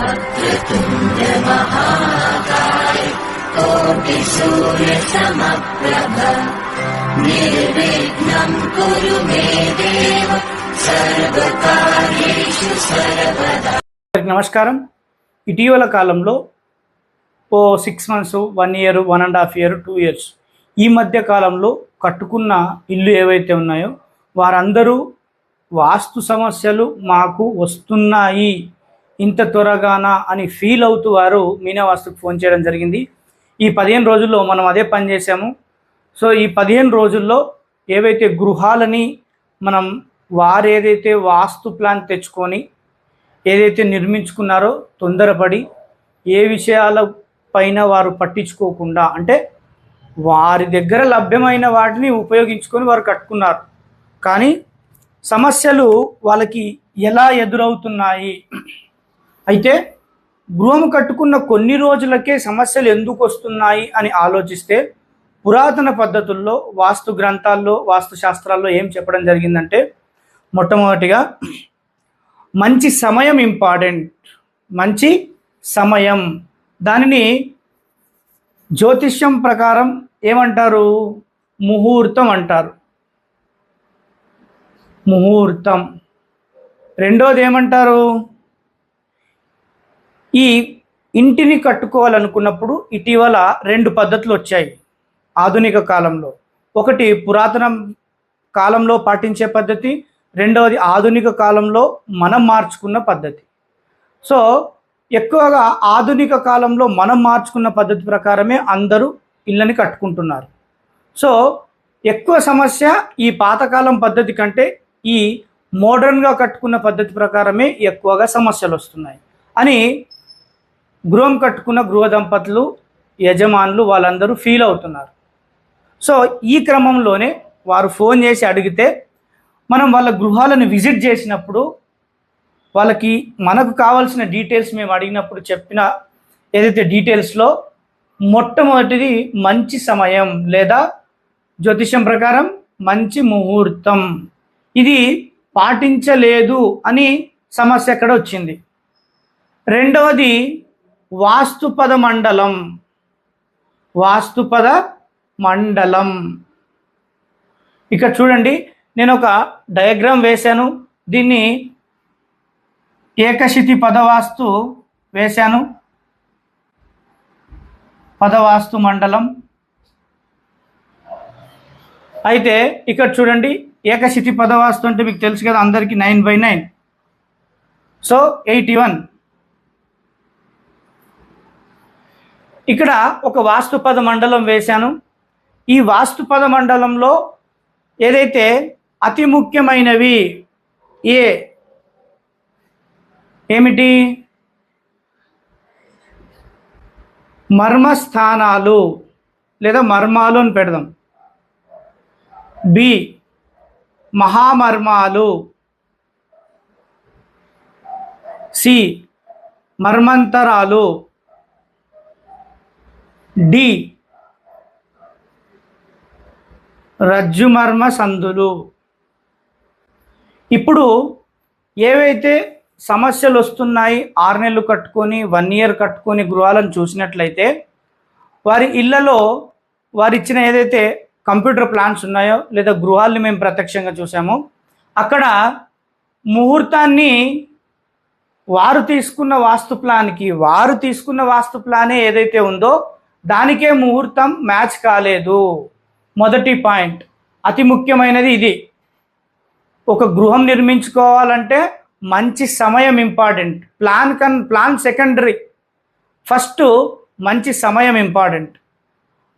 वक्रतुण्ड महाकाय कोटिसूर्यसमप्रभ निर्विघ्नम् कुरु मे देव सर्वकार्येषु सर्वदा అందరికి నమస్కారం ఇటీవల కాలంలో ఓ six months one year one and half year two years ఈ మధ్య కాలంలో కట్టుకున్న ఇల్లు ఏవైతే ఉన్నాయో వారందరూ వాస్తు సమస్యలు మాకు వస్తున్నాయి ఇంత త్వరగానా అని ఫీల్ అవుతూ వారు మీనా వాస్తుకు ఫోన్ చేయడం జరిగింది. ఈ పదిహేను రోజుల్లో మనం అదే పని చేసాము సో ఈ పదిహేను రోజుల్లో ఏవైతే గృహాలని మనం వారు ఏదైతే వాస్తు ప్లాన్ తెచ్చుకొని ఏదైతే నిర్మించుకున్నారో తొందరపడి ఏ విషయాల పైన వారు పట్టించుకోకుండా అంటే వారి దగ్గర లభ్యమైన వాటిని ఉపయోగించుకొని వారు కట్టుకున్నారు. కానీ సమస్యలు వాళ్ళకి ఎలా ఎదురవుతున్నాయి? అయితే గృహం కట్టుకున్న కొన్ని రోజులకే సమస్యలు ఎందుకు వస్తున్నాయి అని ఆలోచిస్తే పురాతన పద్ధతుల్లో వాస్తు గ్రంథాల్లో వాస్తు శాస్త్రాల్లో ఏం చెప్పడం జరిగిందంటే మొట్టమొదటిగా మంచి సమయం ఇంపార్టెంట్. మంచి సమయం. దానిని జ్యోతిష్యం ప్రకారం ఏమంటారు? ముహూర్తం అంటారు. ముహూర్తం. రెండోది ఏమంటారు? ఈ ఇంటిని కట్టుకోవాలనుకున్నప్పుడు ఇటీవల రెండు పద్ధతులు వచ్చాయి. ఆధునిక కాలంలో. ఒకటి పురాతన కాలంలో పాటించే పద్ధతి రెండవది ఆధునిక కాలంలో మనం మార్చుకున్న పద్ధతి. సో ఎక్కువగా ఆధునిక కాలంలో మనం మార్చుకున్న పద్ధతి ప్రకారమే అందరూ ఇళ్ళని కట్టుకుంటున్నారు. సో ఎక్కువ సమస్య ఈ పాతకాలం పద్ధతి కంటే ఈ మోడర్న్గా కట్టుకున్న పద్ధతి ప్రకారమే ఎక్కువగా సమస్యలు వస్తున్నాయి. అని గృహం కట్టుకున్న గృహ దంపతులు యజమానులు వాళ్ళందరూ ఫీల్ అవుతున్నారు. సో ఈ క్రమంలోనే వారు ఫోన్ చేసి అడిగితే మనం వాళ్ళ గృహాలను విజిట్ చేసినప్పుడు వాళ్ళకి మనకు కావాల్సిన డీటెయిల్స్ మేము అడిగినప్పుడు చెప్పిన ఏదైతే డీటెయిల్స్లో మొట్టమొదటిది మంచి సమయం లేదా జ్యోతిషం ప్రకారం మంచి ముహూర్తం. ఇది పాటించలేదు అని సమస్య ఎక్కడ వచ్చింది. రెండవది వాస్తుపద మండలం వాస్తుపద మండలం. ఇక్కడ చూడండి నేను ఒక డయాగ్రామ్ వేశాను. దీన్ని ఏకశితి పదవాస్తు వేశాను. పదవాస్తు మండలం. అయితే ఇక్కడ చూడండి ఏకశితి పదవాస్తు అంటే మీకు తెలుసు కదా అందరికీ nine by nine. So eighty one. ఇక్కడ ఒక వాస్తుపద మండలం వేశాను. ఈ వాస్తుపద మండలంలో ఏదైతే అతి ముఖ్యమైనవి ఏ? ఏమిటి? మర్మస్థానాలు లేదా మర్మాలు అని పెడదాం. బి. మహామర్మాలు. సి. మర్మంతరాలు. డి. రజ్జుమర్మ సందులు. ఇప్పుడు ఏవైతే సమస్యలు వస్తున్నాయి ఆరు నెలలు కట్టుకొని వన్ ఇయర్ కట్టుకొని గృహాలను చూసినట్లయితే వారి ఇళ్ళలో వారు ఇచ్చిన ఏదైతే కంప్యూటర్ ప్లాన్స్ ఉన్నాయో లేదా గృహాల్ని మేము ప్రత్యక్షంగా చూసాము అక్కడ ముహూర్తాన్ని వారు తీసుకున్న వాస్తు ప్లాన్కి వారు తీసుకున్న వాస్తు ప్లానే ఏదైతే ఉందో దానికే ముహూర్తం మ్యాచ్ కాలేదు. మొదటి పాయింట్. అతి ముఖ్యమైనది ఇది. ఒక గృహం నిర్మించుకోవాలంటే మంచి సమయం ఇంపార్టెంట్. ప్లాన్ కన్ ప్లాన్ సెకండరీ. ఫస్ట్ మంచి సమయం ఇంపార్టెంట్.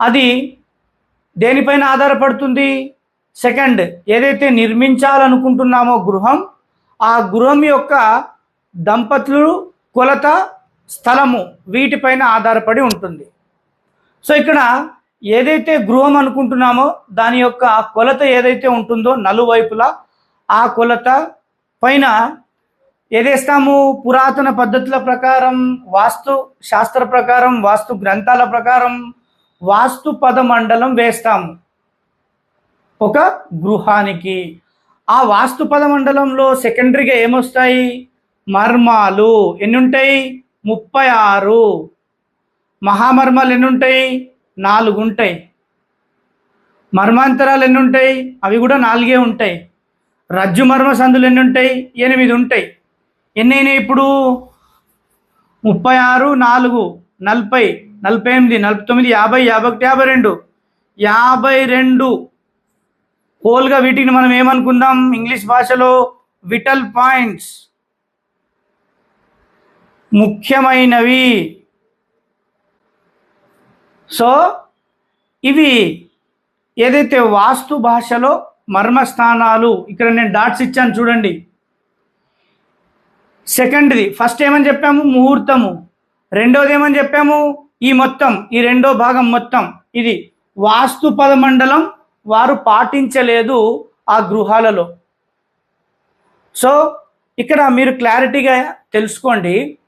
అది దేనిపైన ఆధారపడుతుంది? సెకండ్ ఏదైతే నిర్మించాలనుకుంటున్నామో గృహం ఆ గృహం యొక్క దంపతులు కొలత స్థలము వీటిపైన ఆధారపడి ఉంటుంది. సో ఇక్కడ ఏదైతే గృహం అనుకుంటున్నామో దాని యొక్క కొలత ఏదైతే ఉంటుందో నలువైపులా ఆ కొలత పైన ఏదేస్తాము? పురాతన పద్ధతుల ప్రకారం వాస్తు శాస్త్ర ప్రకారం వాస్తు గ్రంథాల ప్రకారం వాస్తు పద మండలం వేస్తాము. ఒక గృహానికి. ఆ వాస్తు పద మండలంలో సెకండరీగా ఏమొస్తాయి? మర్మాలు. ఎన్ని ఉంటాయి ముప్పై ఆరు. మహామర్మాలు ఎన్ని ఉంటాయి నాలుగు ఉంటాయి మర్మాంతరాలు ఎన్ని ఉంటాయి అవి కూడా నాలుగే ఉంటాయి. రజ్జు మర్మ సందులు ఎన్ని ఉంటాయి ఎనిమిది ఉంటాయి ఎన్నైనా ఇప్పుడు? ముప్పై ఆరు నాలుగు నలభై నలభై ఎనిమిది నలభై తొమ్మిది యాభై యాభై ఒకటి యాభై రెండు యాభై రెండు హోల్గా వీటిని మనం ఏమనుకుందాం? ఇంగ్లీష్ భాషలో విటల్ పాయింట్స్. ముఖ్యమైనవి. సో ఇవి ఏదైతే వాస్తు భాషలో మర్మస్థానాలు ఇక్కడ నేను డాట్స్ ఇచ్చాను చూడండి. సెకండ్ది ఫస్ట్ ఏమని చెప్పాము? ముహూర్తము. రెండోది ఏమని చెప్పాము? ఈ మొత్తం ఈ రెండో భాగం మొత్తం. ఇది వాస్తు పదమండలం వారు పాటించలేదు ఆ గృహాలలో. సో ఇక్కడ మీరు క్లారిటీగా తెలుసుకోండి.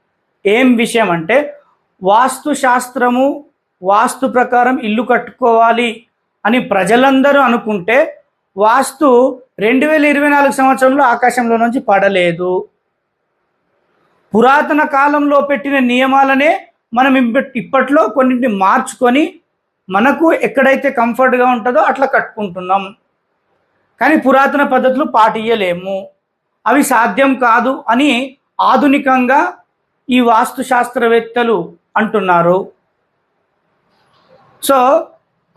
ఏం విషయం అంటే వాస్తు శాస్త్రము వాస్తు ప్రకారం ఇల్లు కట్టుకోవాలి అని ప్రజలందరూ అనుకుంటే వాస్తు రెండు వేల ఇరవై నాలుగు సంవత్సరంలో ఆకాశంలో నుంచి పడలేదు. పురాతన కాలంలో పెట్టిన నియమాలనే మనం ఇప్పట్లో కొన్నింటిని మార్చుకొని మనకు ఎక్కడైతే కంఫర్ట్గా ఉంటుందో అట్లా కట్టుకుంటున్నాం. కానీ పురాతన పద్ధతులు పాటియ్యలేము. అవి సాధ్యం కాదు అని ఆధునికంగా ఈ వాస్తు శాస్త్రవేత్తలు అంటున్నారు. సో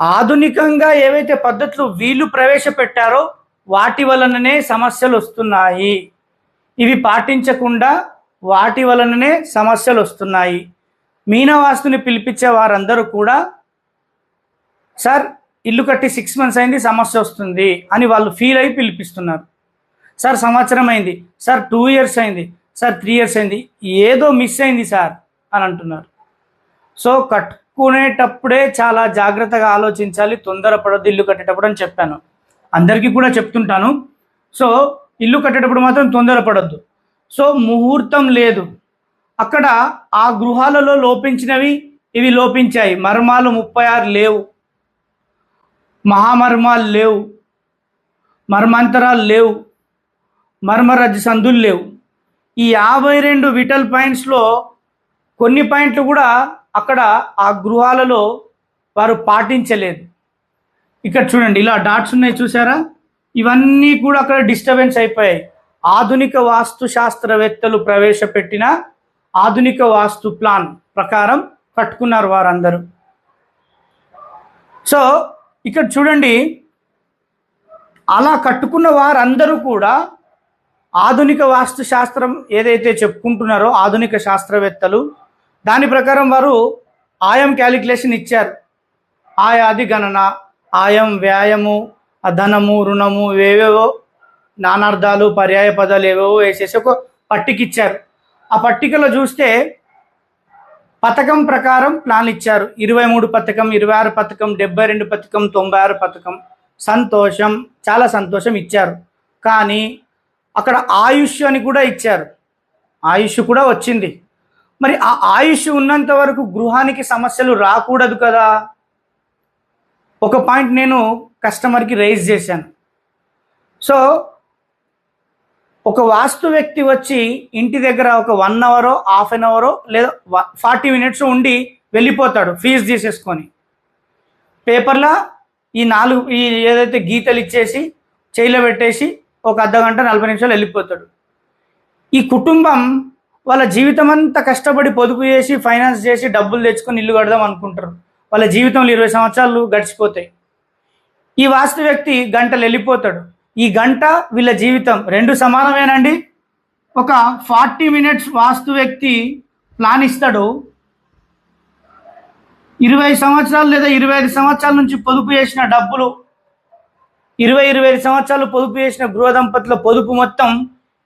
ఆధునికంగా ఏవైతే పద్ధతులు వీళ్ళు ప్రవేశపెట్టారో వాటి వలననే సమస్యలు వస్తున్నాయి. ఇవి పాటించకుండా వాటి వలననే సమస్యలు వస్తున్నాయి. మీనవాస్తుని పిలిపించే వారందరూ కూడా సార్ ఇల్లు కట్టి సిక్స్ మంత్స్ అయింది సమస్య వస్తుంది అని వాళ్ళు ఫీల్ అయి పిలిపిస్తున్నారు. సార్ సంవత్సరం అయింది. సార్ టూ ఇయర్స్ అయింది. సార్ త్రీ ఇయర్స్ అయింది. ఏదో మిస్ అయింది సార్ అని అంటున్నారు. సో కట్ కట్టుకునేటప్పుడే చాలా జాగ్రత్తగా ఆలోచించాలి తొందరపడద్దు ఇల్లు కట్టేటప్పుడు అని చెప్పాను. అందరికీ కూడా చెప్తుంటాను. సో ఇల్లు కట్టేటప్పుడు మాత్రం తొందరపడద్దు. సో ముహూర్తం లేదు. అక్కడ ఆ గృహాలలో లోపించినవి ఇవి లోపించాయి. మర్మాలు ముప్పై ఆరు లేవు. మహామర్మాలు లేవు. మర్మాంతరాలు లేవు. మర్మరజ సందులు లేవు. ఈ యాభై రెండు విటల్ పాయింట్స్లో కొన్ని పాయింట్లు కూడా అక్కడ ఆ గృహాలలో వారు పాటించలేదు. ఇక్కడ చూడండి ఇలా డాట్స్ ఉన్నాయి చూసారా? ఇవన్నీ కూడా అక్కడ డిస్టర్బెన్స్ అయిపోయాయి. ఆధునిక వాస్తు శాస్త్రవేత్తలు ప్రవేశపెట్టిన ఆధునిక వాస్తు ప్లాన్ ప్రకారం కట్టుకున్నారు వారందరూ. సో ఇక్కడ చూడండి అలా కట్టుకున్న వారందరూ కూడా ఆధునిక వాస్తు శాస్త్రం ఏదైతే చెప్పుకుంటున్నారో ఆధునిక శాస్త్రవేత్తలు దాని ప్రకారం వారు ఆయం క్యాలిక్యులేషన్ ఇచ్చారు. ఆయాది గణన ఆయం వ్యాయము ధనము రుణము ఏవేవో నానార్థాలు పర్యాయ పదాలు ఏవేవో వేసేసి ఒక పట్టిక ఇచ్చారు. ఆ పట్టికలో చూస్తే పథకం ప్రకారం ప్లాన్ ఇచ్చారు. ఇరవై మూడు పథకం ఇరవై ఆరు పథకం డెబ్బై రెండు పథకం తొంభై ఆరు పథకం సంతోషం చాలా సంతోషం ఇచ్చారు. కానీ అక్కడ ఆయుష్ అని కూడా ఇచ్చారు. ఆయుష్ కూడా వచ్చింది. మరి ఆ ఆయుష్ ఉన్నంత వరకు గృహానికి సమస్యలు రాకూడదు కదా? ఒక పాయింట్ నేను కస్టమర్కి రైజ్ చేశాను. సో ఒక వాస్తు వ్యక్తి వచ్చి ఇంటి దగ్గర ఒక వన్ అవరో హాఫ్ అన్ అవరో లేదా ఫార్టీ మినిట్స్ ఉండి వెళ్ళిపోతాడు ఫీజు తీసేసుకొని. పేపర్లో ఈ నాలుగు ఈ ఏదైతే గీతలు ఇచ్చేసి చేయిలో పెట్టేసి ఒక అర్ధ గంట నలభై నిమిషాలు వెళ్ళిపోతాడు. ఈ కుటుంబం వాళ్ళ జీవితం అంతా కష్టపడి పొదుపు చేసి ఫైనాన్స్ చేసి డబ్బులు తెచ్చుకొని ఇల్లు కడదాం అనుకుంటారు. వాళ్ళ జీవితంలో ఇరవై సంవత్సరాలు గడిచిపోతాయి. ఈ వాస్తు వ్యక్తి గంటలు వెళ్ళిపోతాడు. ఈ గంట వీళ్ళ జీవితం రెండు సమానమేనండి? ఒక ఫార్టీ మినిట్స్ వాస్తు వ్యక్తి ప్లాన్ ఇస్తాడు. ఇరవై సంవత్సరాలు లేదా ఇరవై ఐదు సంవత్సరాల నుంచి పొదుపు చేసిన డబ్బులు ఇరవై ఇరవై ఐదు సంవత్సరాలు పొదుపు చేసిన గృహ దంపతుల పొదుపు మొత్తం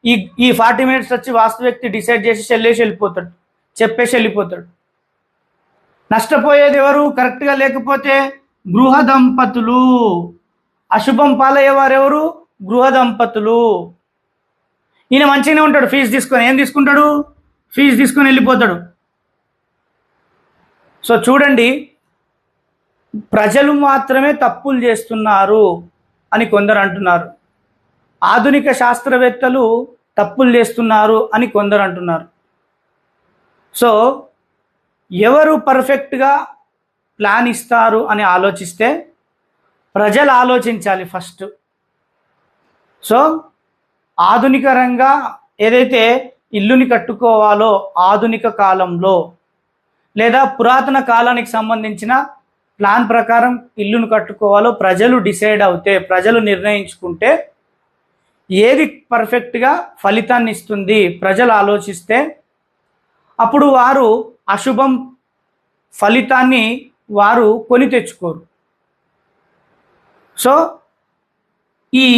ఈ ఈ ఫార్టీ మినిట్స్ వచ్చి వాస్తు వ్యక్తి డిసైడ్ చేసి చెల్లేసి వెళ్ళిపోతాడు. చెప్పేసి వెళ్ళిపోతాడు. నష్టపోయేది ఎవరు? కరెక్ట్గా లేకపోతే గృహ దంపతులు. అశుభం పాలయ్యేవారు ఎవరు? గృహ దంపతులు. ఈయన మంచిగానే ఉంటాడు. ఫీజు తీసుకొని ఏం తీసుకుంటాడు? ఫీజు తీసుకొని వెళ్ళిపోతాడు. సో చూడండి ప్రజలు మాత్రమే తప్పులు చేస్తున్నారు అని కొందరు అంటున్నారు. ఆధునిక శాస్త్రవేత్తలు తప్పులు చేస్తున్నారు అని కొందరు అంటున్నారు. సో ఎవరు పర్ఫెక్ట్గా ప్లాన్ ఇస్తారు అని ఆలోచిస్తే ప్రజలు ఆలోచించాలి ఫస్ట్. సో ఆధునికరంగా ఏదైతే ఇల్లుని కట్టుకోవాలో ఆధునిక కాలంలో లేదా పురాతన కాలానికి సంబంధించిన ప్లాన్ ప్రకారం ఇల్లును కట్టుకోవాలో ప్రజలు డిసైడ్ అవుతే ప్రజలు నిర్ణయించుకుంటే ఏది పర్ఫెక్ట్గా ఫలితాన్ని ఇస్తుంది? ప్రజలు ఆలోచిస్తే అప్పుడు వారు అశుభం ఫలితాన్ని వారు కొని తెచ్చుకోరు. సో ఈ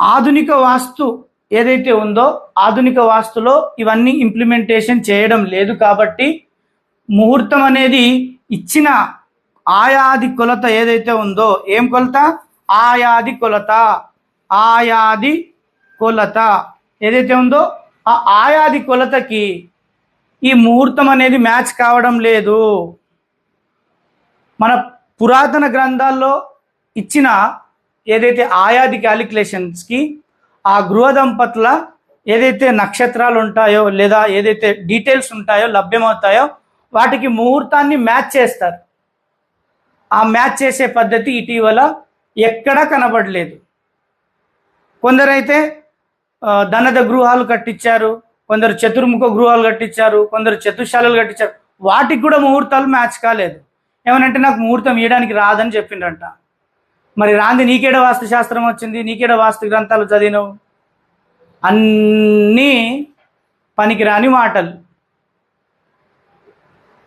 ఆధునిక వాస్తు ఏదైతే ఉందో ఆధునిక వాస్తులో ఇవన్నీ ఇంప్లిమెంటేషన్ చేయడం లేదు కాబట్టి ముహూర్తం అనేది ఇచ్చిన ఆయాది కొలత ఏదైతే ఉందో ఏం కొలత? ఆయాది కొలత. ఆయాది కొలత ఏదైతే ఉందో ఆ ఆయాది కొలతకి ఈ ముహూర్తం అనేది మ్యాచ్ కావడం లేదు. మన పురాతన గ్రంథాల్లో ఇచ్చిన ఏదైతే ఆయాది క్యాలిక్యులేషన్స్కి ఆ గృహ దంపతుల ఏదైతే నక్షత్రాలు ఉంటాయో లేదా ఏదైతే డీటెయిల్స్ ఉంటాయో లభ్యమవుతాయో వాటికి ముహూర్తాన్ని మ్యాచ్ చేస్తారు. ఆ మ్యాచ్ చేసే పద్ధతి ఇటీవల ఎక్కడా కనబడలేదు. కొందరైతే ధనద గృహాలు కట్టించారు కొందరు చతుర్ముఖ గృహాలు కట్టించారు కొందరు చతుశాలలు కట్టించారు. వాటికి కూడా ముహూర్తాలు మ్యాచ్ కాలేదు. ఏమనంటే నాకు ముహూర్తం ఇవ్వడానికి రాదని చెప్పిండ్రంట. మరి రాంది నీకేడ వాస్తు శాస్త్రం వచ్చింది? నీకేడ వాస్తు గ్రంథాలు చదివినవు? అన్నీ పనికిరాని మాటలు.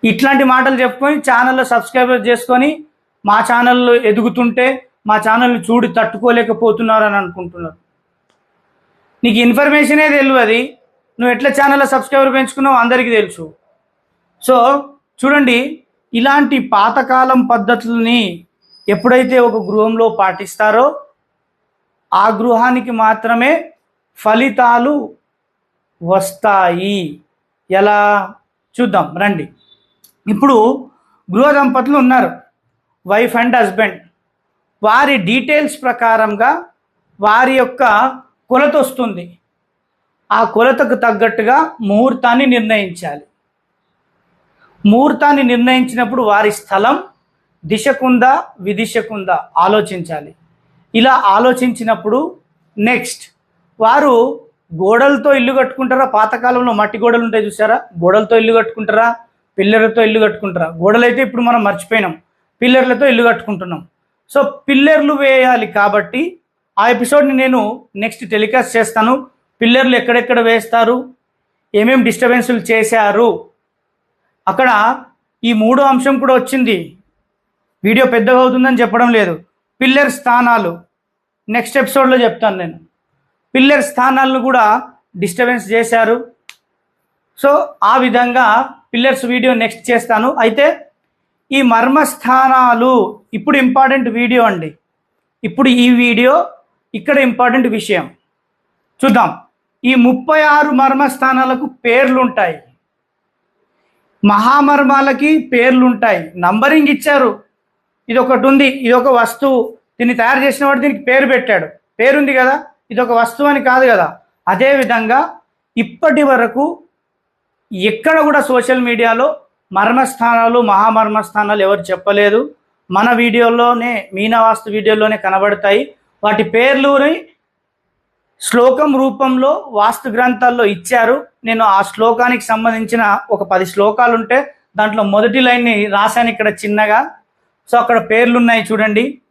ఇట్లాంటి మాటలు చెప్పుకొని ఛానల్లో సబ్స్క్రైబర్ చేసుకొని మా ఛానల్లో ఎదుగుతుంటే మా ఛానల్ని చూడి తట్టుకోలేకపోతున్నారు అని అనుకుంటున్నారు. నీకు ఇన్ఫర్మేషనే తెలియదు నువ్వు ఎట్లా ఛానల్లో సబ్స్క్రైబర్ పెంచుకున్నావు అందరికీ తెలుసు. సో చూడండి ఇలాంటి పాతకాలం పద్ధతుల్ని ఎప్పుడైతే ఒక గృహంలో పాటిస్తారో ఆ గృహానికి మాత్రమే ఫలితాలు వస్తాయి. ఎలా? చూద్దాం రండి. ఇప్పుడు గృహ దంపతులు ఉన్నారు. వైఫ్ అండ్ హస్బెండ్ వారి డీటెయిల్స్ ప్రకారంగా వారి యొక్క కొలత వస్తుంది ఆ కొలతకు తగ్గట్టుగా ముహూర్తాన్ని నిర్ణయించాలి. ముహూర్తాన్ని నిర్ణయించినప్పుడు వారి స్థలం దిశకుందా విదిశకుందా ఆలోచించాలి. ఇలా ఆలోచించినప్పుడు నెక్స్ట్ వారు గోడలతో ఇల్లు కట్టుకుంటారా? పాతకాలంలో మట్టి గోడలు ఉంటాయి చూసారా? గోడలతో ఇల్లు కట్టుకుంటారా? పిల్లర్లతో ఇల్లు కట్టుకుంటారా? గోడలైతే ఇప్పుడు మనం మర్చిపోయినాం. పిల్లర్లతో ఇల్లు కట్టుకుంటున్నాం. సో పిల్లర్లు వేయాలి కాబట్టి ఆ ఎపిసోడ్ని నేను నెక్స్ట్ టెలికాస్ట్ చేస్తాను. పిల్లర్లు ఎక్కడెక్కడ వేస్తారు? ఏమేమి డిస్టర్బెన్సులు చేశారు? అక్కడ ఈ మూడో అంశం కూడా వచ్చింది. వీడియో పెద్దగా అవుతుందని చెప్పడం లేదు. పిల్లర్ స్థానాలు. నెక్స్ట్ ఎపిసోడ్లో చెప్తాను నేను. పిల్లర్ స్థానాలను కూడా డిస్టర్బెన్స్ చేశారు. సో ఆ విధంగా పిల్లర్స్ వీడియో నెక్స్ట్ చేస్తాను. అయితే ఈ మర్మస్థానాలు ఇప్పుడు ఇంపార్టెంట్ వీడియో అండి. ఇప్పుడు ఈ వీడియో ఇక్కడ ఇంపార్టెంట్ విషయం. చూద్దాం. ఈ ముప్పై ఆరు మర్మస్థానాలకు పేర్లు ఉంటాయి మహామర్మాలకి పేర్లు ఉంటాయి నంబరింగ్ ఇచ్చారు. ఇది ఒకటి ఉంది ఇది ఒక వస్తువు. దీన్ని తయారు చేసిన వాడు దీనికి పేరు పెట్టాడు. పేరుంది కదా? ఇది ఒక వస్తువు అని కాదు కదా? అదే విధంగా ఇప్పటి వరకు ఎక్కడ కూడా సోషల్ మీడియాలో మర్మస్థానాలు మహామర్మస్థానాలు ఎవరు చెప్పలేదు. మన వీడియోలోనే మీనావాస్తు వీడియోలోనే కనబడతాయి. వాటి పేర్లుని శ్లోకం రూపంలో వాస్తు గ్రంథాల్లో ఇచ్చారు. నేను ఆ శ్లోకానికి సంబంధించిన ఒక పది శ్లోకాలు ఉంటే దాంట్లో మొదటి లైన్ని రాశాను ఇక్కడ చిన్నగా. సో అక్కడ పేర్లున్నాయి చూడండి.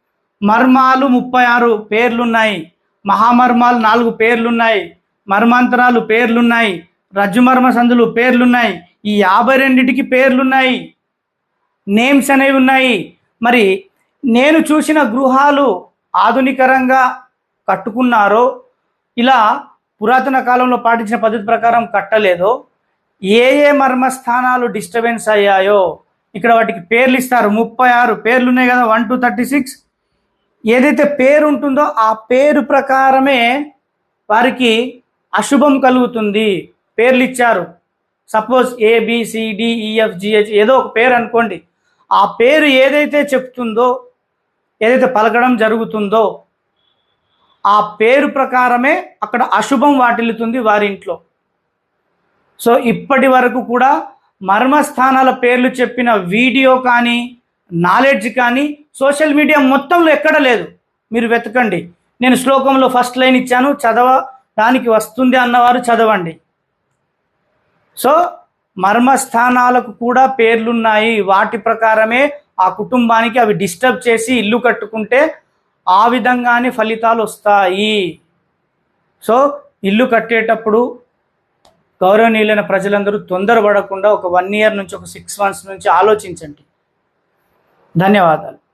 మర్మాలు ముప్పై ఆరు పేర్లున్నాయి. మహామర్మాలు నాలుగు పేర్లున్నాయి. మర్మాంతరాలు పేర్లున్నాయి. రజ్జుమర్మ సందులు పేర్లున్నాయి. ఈ యాభై రెండిటికి పేర్లున్నాయి. నేమ్స్ అనేవి ఉన్నాయి. మరి నేను చూసిన గృహాలు ఆధునికరంగా కట్టుకున్నారో ఇలా పురాతన కాలంలో పాటించిన పద్ధతి ప్రకారం కట్టలేదో ఏ ఏ మర్మస్థానాలు డిస్టర్బెన్స్ అయ్యాయో ఇక్కడ వాటికి పేర్లు ఇస్తారు. ముప్పై ఆరు పేర్లు ఉన్నాయి కదా వన్ టు థర్టీ సిక్స్. ఏదైతే పేరు ఉంటుందో ఆ పేరు ప్రకారమే వారికి అశుభం కలుగుతుంది. పేర్లు ఇచ్చారు. సపోజ్ ఏబిసిడిఈఎఫ్జిహెచ్ ఏదో ఒక పేరు అనుకోండి. ఆ పేరు ఏదైతే చెప్తుందో ఏదైతే పలకడం జరుగుతుందో ఆ పేరు ప్రకారమే అక్కడ అశుభం వాటిల్లుతుంది వారి ఇంట్లో సో ఇప్పటి వరకు కూడా మర్మస్థానాల పేర్లు చెప్పిన వీడియో కానీ నాలెడ్జ్ కానీ సోషల్ మీడియా మొత్తంలో ఎక్కడ లేదు. మీరు వెతకండి. నేను శ్లోకంలో ఫస్ట్ లైన్ ఇచ్చాను చదవ దానికి వస్తుంది అన్నవారు చదవండి. సో మర్మస్థానాలకు కూడా పేర్లున్నాయి. వాటి ప్రకారమే ఆ కుటుంబానికి అవి డిస్టర్బ్ చేసి ఇల్లు కట్టుకుంటే ఆ విధంగానే ఫలితాలు వస్తాయి. సో ఇల్లు కట్టేటప్పుడు గౌరవనీయులైన ప్రజలందరూ తొందరపడకుండా ఒక వన్ ఇయర్ నుంచి ఒక సిక్స్ మంత్స్ నుంచి ఆలోచించండి. ధన్యవాదాలు.